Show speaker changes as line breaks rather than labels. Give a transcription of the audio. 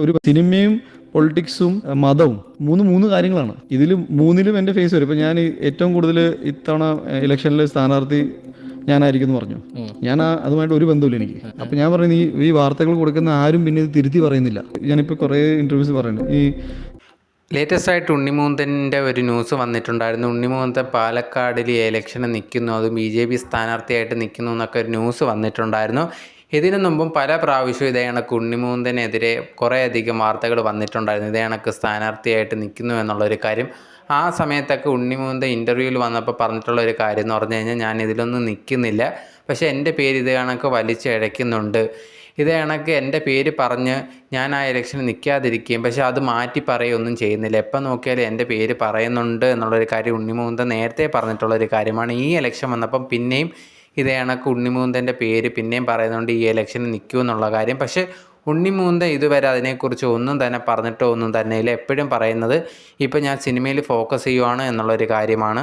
ഒരു സിനിമയും പൊളിറ്റിക്സും മതവും മൂന്ന് മൂന്ന് കാര്യങ്ങളാണ്. ഇതിൽ മൂന്നിലും എന്റെ ഫേസ് വരും. ഇപ്പം ഞാൻ ഏറ്റവും കൂടുതൽ ഇത്തവണ ഇലക്ഷനിൽ സ്ഥാനാർത്ഥി ഞാനായിരിക്കും എന്ന് പറഞ്ഞു. ഞാൻ അതുമായിട്ട് ഒരു ബന്ധമില്ല എനിക്ക്. അപ്പം ഞാൻ പറയുന്നത് ഈ ഈ വാർത്തകൾ കൊടുക്കുന്ന ആരും പിന്നെ ഇത് തിരുത്തി പറയുന്നില്ല. ഞാനിപ്പോൾ കുറേ ഇന്റർവ്യൂസ് പറയുന്നുണ്ട്. ഈ
ലേറ്റസ്റ്റ് ആയിട്ട് ഉണ്ണിമൂന്തന്റെ ഒരു ന്യൂസ് വന്നിട്ടുണ്ടായിരുന്നു. ഉണ്ണിമൂന്തൻ പാലക്കാടിൽ ഇലക്ഷന് നിൽക്കുന്നു. അതും ബി ജെ പി സ്ഥാനാർത്ഥിയായിട്ട് നിൽക്കുന്നു എന്നൊക്കെ ഒരു ന്യൂസ് വന്നിട്ടുണ്ടായിരുന്നു. ഇതിനു മുമ്പും പല പ്രാവശ്യവും ഇതേ കണക്ക് ഉണ്ണിമൂന്തനെതിരെ കുറേയധികം വാർത്തകൾ വന്നിട്ടുണ്ടായിരുന്നു. ഇതേ കണക്ക് സ്ഥാനാർത്ഥിയായിട്ട് നിൽക്കുന്നു എന്നുള്ളൊരു കാര്യം. ആ സമയത്തൊക്കെ ഉണ്ണിമൂന്ത ഇന്റർവ്യൂവിൽ വന്നപ്പോൾ പറഞ്ഞിട്ടുള്ള ഒരു കാര്യം എന്ന് പറഞ്ഞു കഴിഞ്ഞാൽ ഞാൻ ഇതിലൊന്നും നിൽക്കുന്നില്ല. പക്ഷേ എന്റെ പേര് ഇത് കണക്ക് വലിച്ചിഴയ്ക്കുന്നുണ്ട് ഇത് കണക്ക് എന്റെ പേര് പറഞ്ഞ് ഞാൻ ആ ഇലക്ഷന് നിൽക്കാതിരിക്കുകയും പക്ഷേ അത് മാറ്റി പറയുകയൊന്നും ചെയ്യുന്നില്ല. എപ്പോൾ നോക്കിയാലും എന്റെ പേര് പറയുന്നുണ്ട് എന്നുള്ളൊരു കാര്യം ഉണ്ണിമൂന്ത നേരത്തെ പറഞ്ഞിട്ടുള്ളൊരു കാര്യമാണ്. ഈ ഇലക്ഷൻ വന്നപ്പം പിന്നെയും ഇതേ കണക്ക് ഉണ്ണിമൂന്തന്റെ പേര് പിന്നെയും പറയുന്നുണ്ട് ഈ ഇലക്ഷന് നിൽക്കൂ എന്നുള്ള കാര്യം. പക്ഷേ ഉണ്ണിമൂന്ത ഇതുവരെ അതിനെക്കുറിച്ച് ഒന്നും തന്നെ പറഞ്ഞിട്ടോ ഒന്നും തന്നെ ഇല്ല. എപ്പോഴും പറയുന്നത് ഇപ്പം ഞാൻ സിനിമയിൽ ഫോക്കസ് ചെയ്യുവാണ് എന്നുള്ളൊരു കാര്യമാണ്.